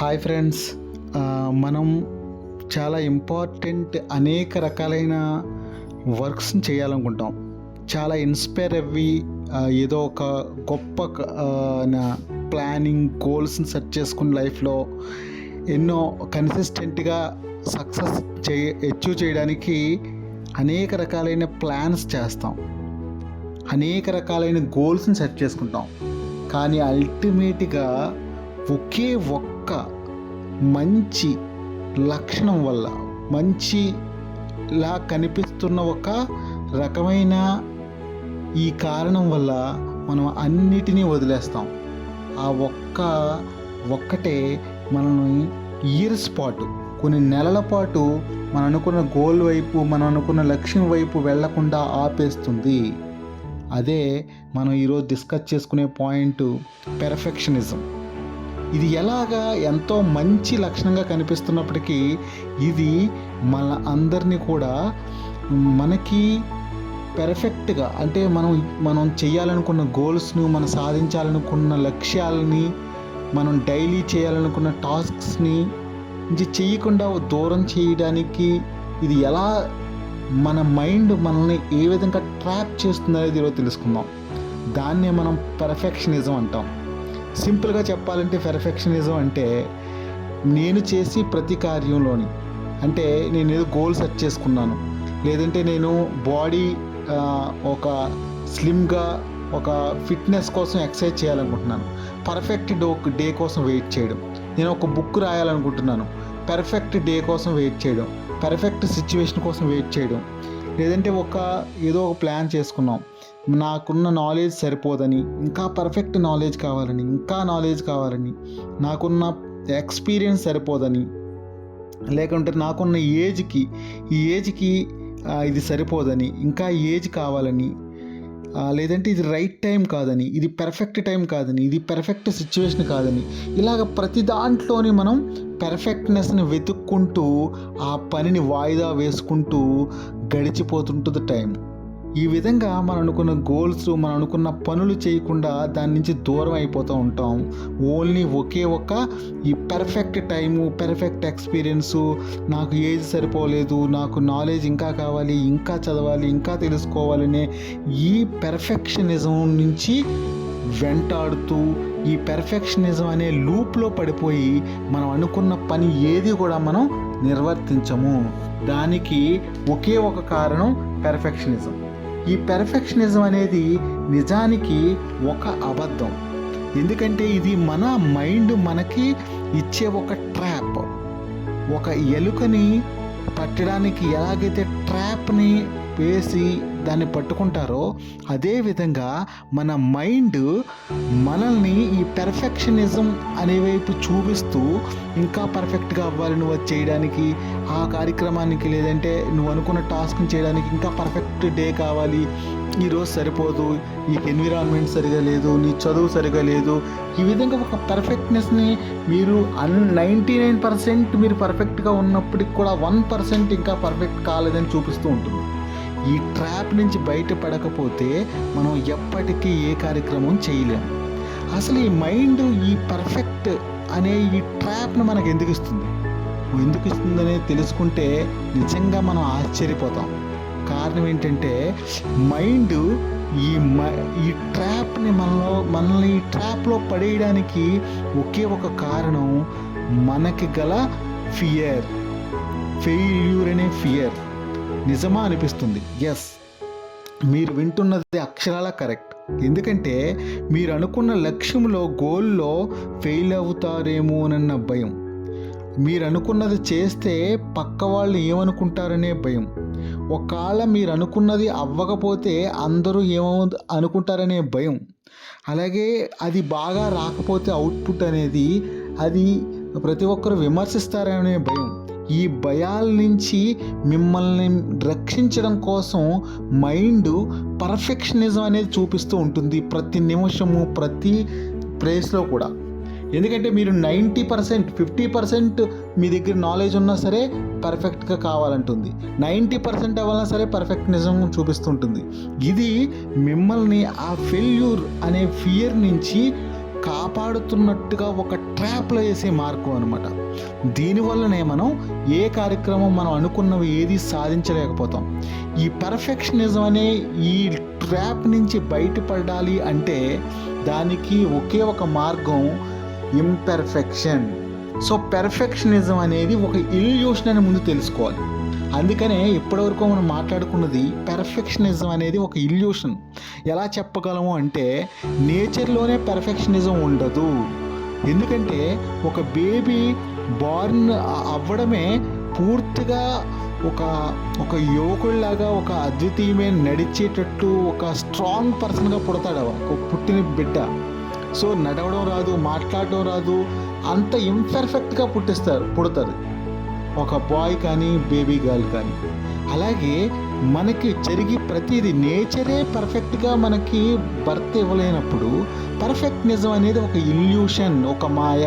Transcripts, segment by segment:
Hi friends. మనం చాలా important అనేక రకాలైన వర్క్స్ని చేయాలనుకుంటాం. చాలా ఇన్స్పైర్ అవ్వి ఏదో ఒక గొప్ప నా ప్లానింగ్ గోల్స్ని సెట్ చేసుకుని లైఫ్లో ఎన్నో కన్సిస్టెంట్గా సక్సెస్ చే అచీవ్ చేయడానికి అనేక రకాలైన ప్లాన్స్ చేస్తాం. అనేక రకాలైన గోల్స్ని సెట్ చేసుకుంటాం. కానీ అల్టిమేట్గా ఒకే ఒక్క మంచి లక్షణం వల్ల మంచిలా కనిపిస్తున్న ఒక రకమైన ఈ కారణం వల్ల మనం అన్నిటినీ వదిలేస్తాం. ఆ ఒక్క ఒక్కటే మనల్ని ఇయర్స్ పాటు కొన్ని నెలల పాటు మనం అనుకున్న గోల్ వైపు మనం అనుకున్న లక్ష్యం వైపు వెళ్ళకుండా ఆపేస్తుంది. అదే మనం ఈరోజు డిస్కస్ చేసుకునే పాయింట్ పెర్ఫెక్షనిజం ఇది ఎలాగా ఎంతో మంచి లక్షణంగా కనిపిస్తున్నప్పటికీ ఇది మన అందరినీ కూడా మనకి పెర్ఫెక్ట్గా అంటే మనం మనం చేయాలనుకున్న గోల్స్ను మనం సాధించాలనుకున్న లక్ష్యాలని మనం డైలీ చేయాలనుకున్న టాస్క్స్ని ఇది చేయకుండా దూరం చేయడానికి ఇది ఎలా మన మైండ్ మనల్ని ఏ విధంగా ట్రాప్ చేస్తుందనేది ఈరోజు తెలుసుకుందాం. దాన్నే మనం పెర్ఫెక్షనిజం అంటాం. సింపుల్గా చెప్పాలంటే పెర్ఫెక్షనిజం అంటే నేను చేసి ప్రతి కార్యంలోని అంటే నేను ఏదో గోల్ సెట్ చేసుకున్నాను. లేదంటే నేను బాడీ ఒక స్లిమ్గా ఒక ఫిట్నెస్ కోసం ఎక్సర్సైజ్ చేయాలనుకుంటున్నాను. పర్ఫెక్ట్ డో డే కోసం వెయిట్ చేయడం. నేను ఒక బుక్ రాయాలనుకుంటున్నాను. పర్ఫెక్ట్ డే కోసం వెయిట్ చేయడం. పర్ఫెక్ట్ సిచ్యువేషన్ కోసం వెయిట్ చేయడం. లేదంటే ఒక ఏదో ఒక ప్లాన్ చేసుకున్నాం. నాకున్న నాలెడ్జ్ సరిపోదని ఇంకా పర్ఫెక్ట్ నాలెడ్జ్ కావాలని ఇంకా నాలెడ్జ్ కావాలని నాకున్న ఎక్స్పీరియన్స్ సరిపోదని లేకుంటే నాకున్న ఏజ్కి ఈ ఏజ్కి ఇది సరిపోదని ఇంకా ఏజ్ కావాలని లేదంటే ఇది రైట్ టైం కాదని ఇది పెర్ఫెక్ట్ టైం కాదని ఇది పెర్ఫెక్ట్ సిచ్యువేషన్ కాదని ఇలాగ ప్రతి దాంట్లోని మనం పెర్ఫెక్ట్నెస్ని వెతుక్కుంటూ ఆ పనిని వాయిదా వేసుకుంటూ గడిచిపోతుంటుంది టైం ఈ విధంగా మనం అనుకున్న గోల్స్ మనం అనుకున్న పనులు చేయకుండా దాని నుంచి దూరం అయిపోతూ ఉంటాం. ఓన్లీ ఒకే ఒక్క ఈ పెర్ఫెక్ట్ టైము పెర్ఫెక్ట్ ఎక్స్పీరియన్సు నాకు ఏజ్ సరిపోలేదు నాకు నాలెడ్జ్ ఇంకా కావాలి ఇంకా చదవాలి ఇంకా తెలుసుకోవాలనే ఈ పెర్ఫెక్షనిజం నుంచి వెంటాడుతూ ఈ పెర్ఫెక్షనిజం అనే లూప్లో పడిపోయి మనం అనుకున్న పని ఏది కూడా మనం నిర్వర్తించము. దానికి ఒకే ఒక కారణం పెర్ఫెక్షనిజం ఈ పెర్ఫెక్షనిజం అనేది నిజానికి ఒక అబద్ధం. ఎందుకంటే ఇది మన మైండ్ మనకి ఇచ్చే ఒక ట్రాప్ ఒక ఎలుకని పట్టడానికి ఎలాగైతే ట్రాప్ని వేసి దాన్ని పట్టుకుంటారో అదే విధంగా మన మైండ్ మనల్ని ఈ పెర్ఫెక్షనిజం అనే వైపు చూపిస్తూ ఇంకా పర్ఫెక్ట్గా అవ్వాలి. నువ్వు అది చేయడానికి ఆ కార్యక్రమానికి లేదంటే నువ్వు అనుకున్న టాస్క్ని చేయడానికి ఇంకా పర్ఫెక్ట్ డే కావాలి. ఈరోజు సరిపోదు ఈ ఎన్విరాన్మెంట్ సరిగా లేదు నీ చదువు సరిగా లేదు. ఈ విధంగా ఒక పర్ఫెక్ట్నెస్ని మీరు అన్ నైంటీ నైన్ పర్సెంట్ మీరు పర్ఫెక్ట్గా ఉన్నప్పటికి కూడా వన్ పర్సెంట్ ఇంకా పర్ఫెక్ట్ కాలేదని చూపిస్తూ ఉంటుంది. ఈ ట్రాప్ నుంచి బయటపడకపోతే మనం ఎప్పటికీ ఏ కార్యక్రమం చేయలేం. అసలు ఈ మైండ్ ఈ పర్ఫెక్ట్ అనే ఈ ట్రాప్ను మనకు ఎందుకు ఇస్తుంది? ఎందుకు ఇస్తుందనేది తెలుసుకుంటే నిజంగా మనం ఆశ్చర్యపోతాం. కారణం ఏంటంటే మైండ్ ఈ మ ఈ ట్రాప్ని మనలో మనల్ని ఈ ట్రాప్లో పడేయడానికి ఒకే ఒక కారణం మనకి గల ఫియర్. ఫెయిల్యూర్ అనే ఫియర్. నిజమా అనిపిస్తుంది. ఎస్ మీరు వింటున్నది అక్షరాల కరెక్ట్. ఎందుకంటే మీరు అనుకున్న లక్ష్యంలో గోల్లో ఫెయిల్ అవుతారేమోనన్న భయం. మీరు అనుకున్నది చేస్తే పక్క వాళ్ళు ఏమనుకుంటారనే భయం. ఒకవేళ మీరు అనుకున్నది అవ్వకపోతే అందరూ ఏమవు అనుకుంటారనే భయం. అలాగే అది బాగా రాకపోతే అవుట్పుట్ అనేది అది ప్రతి ఒక్కరు విమర్శిస్తారనే భయం. ఈ భయాల నుంచి మిమ్మల్ని రక్షించడం కోసం మైండ్ పర్ఫెక్షనిజం అనేది చూపిస్తూ ఉంటుంది ప్రతి నిమిషము ప్రతి ప్లేస్లో కూడా. ఎందుకంటే మీరు నైంటీ పర్సెంట్ ఫిఫ్టీ పర్సెంట్ మీ దగ్గర నాలెడ్జ్ ఉన్నా సరే పర్ఫెక్ట్గా కావాలంటుంది. నైంటీ పర్సెంట్ అవ్వాలన్నా సరే పర్ఫెక్ట్ నిజం చూపిస్తుంటుంది ఇది మిమ్మల్ని ఆ ఫెయిల్యూర్ అనే ఫియర్ నుంచి కాపాడుతున్నట్టుగా ఒక ట్రాప్లో వేసే మార్గం అనమాట దీనివల్లనే మనం ఏ కార్యక్రమం మనం అనుకున్నవి ఏది సాధించలేకపోతాం. ఈ పర్ఫెక్షనిజం అనే ఈ ట్రాప్ నుంచి బయటపడాలి అంటే దానికి ఒకే ఒక మార్గం ఇంపెర్ఫెక్షన్ సో పెర్ఫెక్షనిజం అనేది ఒక ఇల్యూషన్ అని ముందు తెలుసుకోవాలి. అందుకనే ఇప్పటివరకు మనం మాట్లాడుకున్నది పెర్ఫెక్షనిజం అనేది ఒక ఇల్యూషన్ ఎలా చెప్పగలము అంటే నేచర్లోనే పెర్ఫెక్షనిజం ఉండదు. ఎందుకంటే ఒక బేబీ బార్న్ అవ్వడమే పూర్తిగా ఒక ఒక యువకుడిలాగా ఒక అద్వితీయమైన నడిచేటట్టు ఒక స్ట్రాంగ్ పర్సన్గా పుడతాడు ఒక పుట్టిన బిడ్డ. సో నడవడం రాదు మాట్లాడడం రాదు అంత ఇంపర్ఫెక్ట్గా పుట్టిస్తారు పుడతారు. ఒక బాయ్ కానీ బేబీ గర్ల్ కానీ. అలాగే మనకి జరిగి ప్రతిదీ నేచరే పర్ఫెక్ట్గా మనకి బర్త్ ఇవ్వలేనప్పుడు పర్ఫెక్ట్ నిజం అనేది ఒక ఇల్యూషన్ ఒక మాయ.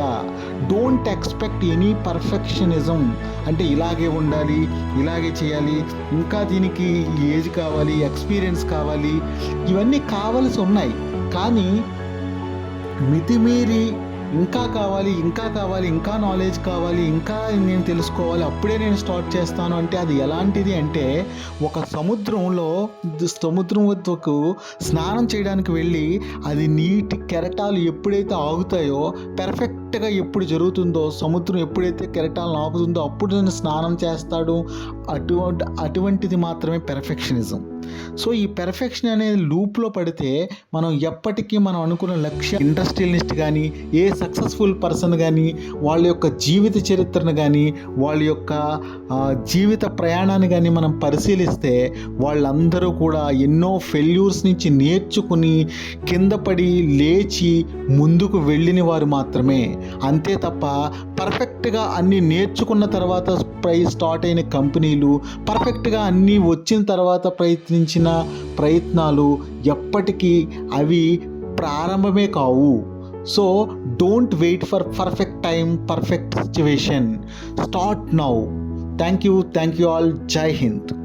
డోంట్ ఎక్స్పెక్ట్ ఎనీ పర్ఫెక్షనిజం అంటే ఇలాగే ఉండాలి ఇలాగే చేయాలి ఇంకా దీనికి ఏజ్ కావాలి ఎక్స్పీరియన్స్ కావాలి ఇవన్నీ కావాల్సి ఉన్నాయి. కానీ మితిమీరి ఇంకా కావాలి ఇంకా కావాలి ఇంకా నాలెడ్జ్ కావాలి ఇంకా నేను తెలుసుకోవాలి అప్పుడే నేను స్టార్ట్ చేస్తాను అంటే అది ఎలాంటిది అంటే ఒక సముద్రంలో సముద్రం వద్దకు స్నానం చేయడానికి వెళ్ళి అది నీటి కెరటాలు ఎప్పుడైతే ఆగుతాయో పెర్ఫెక్ట్గా ఎప్పుడు జరుగుతుందో సముద్రం ఎప్పుడైతే కెరటాలను ఆపుతుందో అప్పుడు నేను స్నానం చేస్తాడు. అటువంటి అటువంటిది మాత్రమే పెర్ఫెక్షనిజం సో ఈ పెర్ఫెక్షన్ అనేది లూప్లో పడితే మనం ఎప్పటికీ మనం అనుకున్న లక్ష్యం ఇండస్ట్రియలిస్ట్ కానీ ఏ సక్సెస్ఫుల్ పర్సన్ కానీ వాళ్ళ యొక్క జీవిత చరిత్రను కానీ వాళ్ళ యొక్క జీవిత ప్రయాణాన్ని కానీ మనం పరిశీలిస్తే వాళ్ళందరూ కూడా ఎన్నో ఫెయిల్యూర్స్ నుంచి నేర్చుకుని కింద పడి లేచి ముందుకు వెళ్ళిన వారు మాత్రమే. అంతే తప్ప పర్ఫెక్ట్గా అన్నీ నేర్చుకున్న తర్వాత ప్రై స్టార్ట్ అయిన కంపెనీలు పర్ఫెక్ట్గా అన్నీ వచ్చిన తర్వాత ప్రయత్నించిన ప్రయత్నాలు ఎప్పటికీ అవి ప్రారంభమే కావు. So don't wait for perfect time, perfect situation. Start now. Thank you, thank you all. Jai Hind.